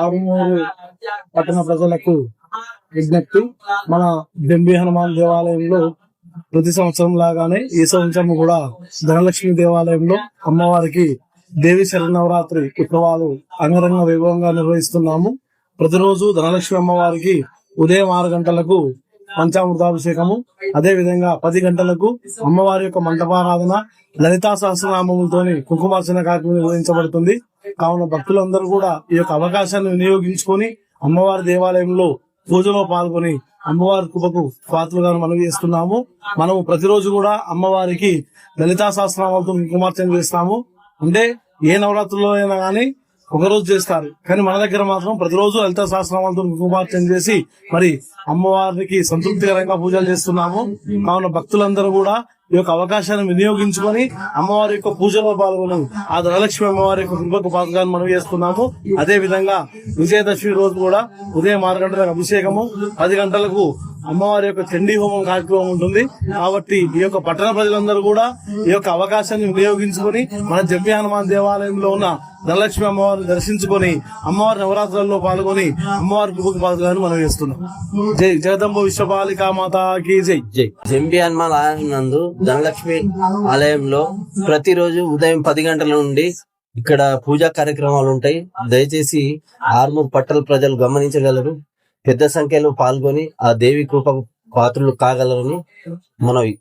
ఆరుమూరు పట్టణ ప్రజలకు విజ్ఞప్తి. మన బెంబి హనుమాన్ దేవాలయంలో ప్రతి సంవత్సరం లాగానే ఈ సంవత్సరం కూడా ధనలక్ష్మి దేవాలయంలో అమ్మవారికి దేవి శరణవరాత్రి ఉత్సవాలు అంగరంగ వైభవంగా నిర్వహిస్తున్నాము. ప్రతిరోజు ధనలక్ష్మి అమ్మవారికి ఉదయం ఆరు గంటలకు పంచామృతాభిషేకము. అదే విధంగా పది గంటలకు అమ్మవారి యొక్క మంటపారాధన లలితా సహస్రనామములతోని కుంకుమార్చన కార్యక్రమం నిర్వహించబడుతుంది. కావున భక్తులందరూ కూడా ఈ యొక్క అవకాశాన్ని వినియోగించుకొని అమ్మవారి దేవాలయంలో పూజలో పాల్గొని అమ్మవారి కృపకు పాత్రలుగా మనవి చేస్తున్నాము. మనము ప్రతిరోజు కూడా అమ్మవారికి లలితా సహస్రనామాలతో కుంకుమార్చన చేస్తాము. అంటే ఏ నవరాత్రుల్లో అయినా కానీ ఒక రోజు చేస్తారు. కానీ మన దగ్గర మాత్రం ప్రతిరోజు లలిత సహస్రనామాలతో కుంకుమార్చన చేసి మరి అమ్మవారికి సంతృప్తికరంగా పూజలు చేస్తున్నాము. కావున భక్తులందరూ కూడా ఈ యొక్క అవకాశాన్ని వినియోగించుకొని అమ్మవారి యొక్క పూజలో పాల్గొని ఆ ధనలక్ష్మి అమ్మవారి యొక్క కృపకు పాత్రగా మనం చేస్తున్నాము. అదే విధంగా విజయదశమి రోజు కూడా ఉదయం ఆరు గంటలకు అభిషేకము పది గంటలకు అమ్మవారి యొక్క చండీ హోమం కార్యక్రమం ఉంటుంది. కాబట్టి ఈ యొక్క పట్టణ ప్రజలందరూ కూడా ఈ యొక్క అవకాశాన్ని వినియోగించుకొని మన జమ్మి హనుమాన్ దేవాలయంలో ఉన్న ధనలక్ష్మి అమ్మవారిని దర్శించుకొని అమ్మవారి నవరాత్రులలో పాల్గొని అమ్మవారి కృపకు పాత్రగా మనం చేస్తున్నాం. జై జగదంబ విశ్వపాలికా మాతాకి జై. జై. జంబి హనుమాన్ ఆలయం నందు ధనలక్ష్మి ఆలయంలో ప్రతిరోజు ఉదయం పది గంటల నుండి ఇక్కడ పూజా కార్యక్రమాలు ఉంటాయి. దయచేసి ఆర్మూర్ పట్టణ ప్రజలు గమనించగలరు. పెద్ద సంఖ్యలో పాల్గొని ఆ దేవి కృప పాత్రలు కాగలరని మనవి.